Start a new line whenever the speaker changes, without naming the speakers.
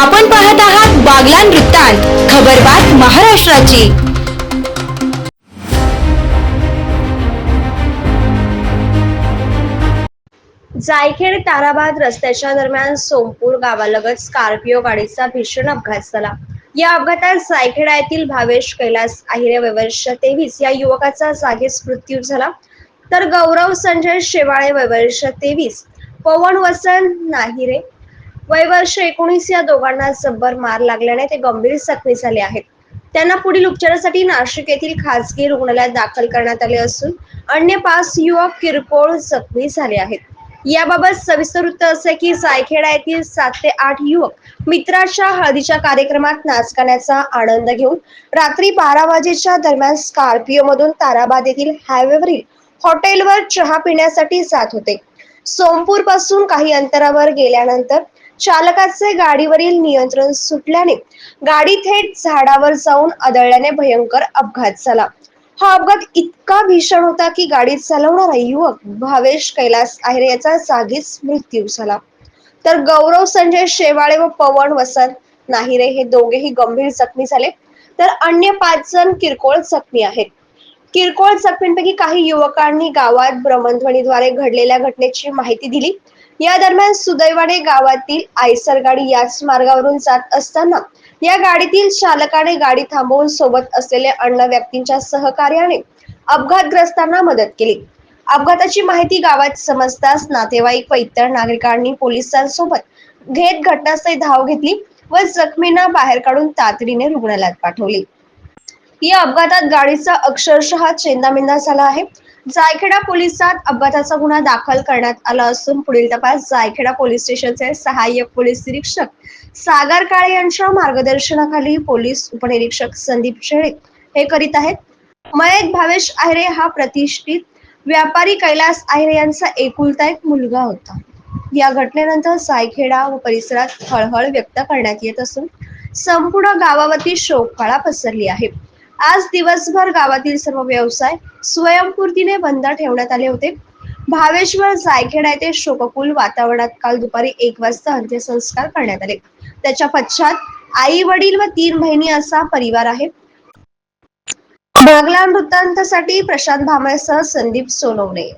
आपण पाहत आहात बागलान वृत्तांत खबरबात महाराष्ट्राची.
जायखेड ताराबाद रस्त्याच्या दरम्यान सोमपूर गावालगत स्कॉर्पिओ गाडीचा भीषण अपघात झाला. या अपघातात जायखेडा येथील भावेश कैलास आहिरे वयवर्ष तेवीस या युवकाचा जागीच मृत्यू झाला. तर गौरव संजय शेवाळे वयवर्ष तेवीस पवन वसन नाहिरे वयवर्ष एकोणीस या दोघांना जब्बर मार लागल्याने ते गंभीर जखमी झाले आहेत. त्यांना पुढील उपचारासाठी नाशिक येथील खासगी रुग्णालयात दाखल करण्यात आले असून अन्य पाच युवक किरकोळ जखमी झाले आहेत. याबाबत सविस्तर वृत्त असे की सायखेडा येथील सात ते आठ युवक मित्राच्या हळदीच्या कार्यक्रमात नाचकाण्याचा आनंद घेऊन रात्री बारा वाजेच्या दरम्यान स्कॉर्पिओ मधून ताराबाद येथील हायवेवरील हॉटेलवर चहा पिण्यासाठी जात होते. सोमपूरपासून काही अंतरावर गेल्यानंतर चालकाचे गाडीवरील नियंत्रण सुटल्याने गाडी थेट झाडावर जाऊन आदळल्याने भयंकर अपघात झाला. हा अपघात इतका भीषण होता की गाडी चालवणारा युवक भावेश कैलास आहेर याचा जागीच मृत्यू झाला. तर गौरव संजय शेवाळे व पवन वसंत नाहिरे हे दोघेही गंभीर जखमी झाले. तर अन्य पाच जण किरकोळ जखमी आहेत. किरकोळ जखमींपैकी काही युवकांनी गावात भ्रमणध्वनीद्वारे घडलेल्या घटनेची माहिती दिली. या दरम्यान सुदैवाने गावातील आयसर गाडी याच मार्गावरून जात असताना या गाडीतील चालकाने गाडी थांबवून सोबत असलेल्या अन्न व्यक्तींच्या सहकार्याने अपघातग्रस्तांना मदत केली. अपघाताची माहिती गावात समजताच नातेवाईक व इतर नागरिकांनी पोलिसांसोबत घेत घटनास्थळी धाव घेतली व जखमींना बाहेर काढून तातडीने रुग्णालयात पाठवले. या अपघातात गाडीचा अक्षरशः चेंदामेंदा झाला आहे. जायखेडा पोलिसात अपघाताचा गुन्हा दाखल करण्यात आला असून पुढील तपास जायखेडा पोलीस स्टेशनचे सहाय्यक पोलीस निरीक्षक सागर काळे यांच्या मार्गदर्शनाखाली पोलीस उपनिरीक्षक संदीप शेळे हे करीत आहेत. मयत भावेश आहिरे हा प्रतिष्ठित व्यापारी कैलास आहिरे यांचा एकुलता एक मुलगा होता. या घटनेनंतर सायखेडा व परिसरात हळहळ व्यक्त करण्यात येत असून संपूर्ण गावावरती शोककाळा पसरली आहे. आज दिवसभर गावातील सर्व व्यवसाय स्वयंपूर्तीने बंद ठेवण्यात आले होते. भावेश्वर जायखेडा येथे शोककुल वातावरणात काल दुपारी एक वाजता अंत्यसंस्कार करण्यात आले. त्याच्या पश्चात आई वडील व तीन बहिणी असा परिवार आहे. बागला वृत्तांतासाठी प्रशांत भांबळेसह संदीप सोनवणे.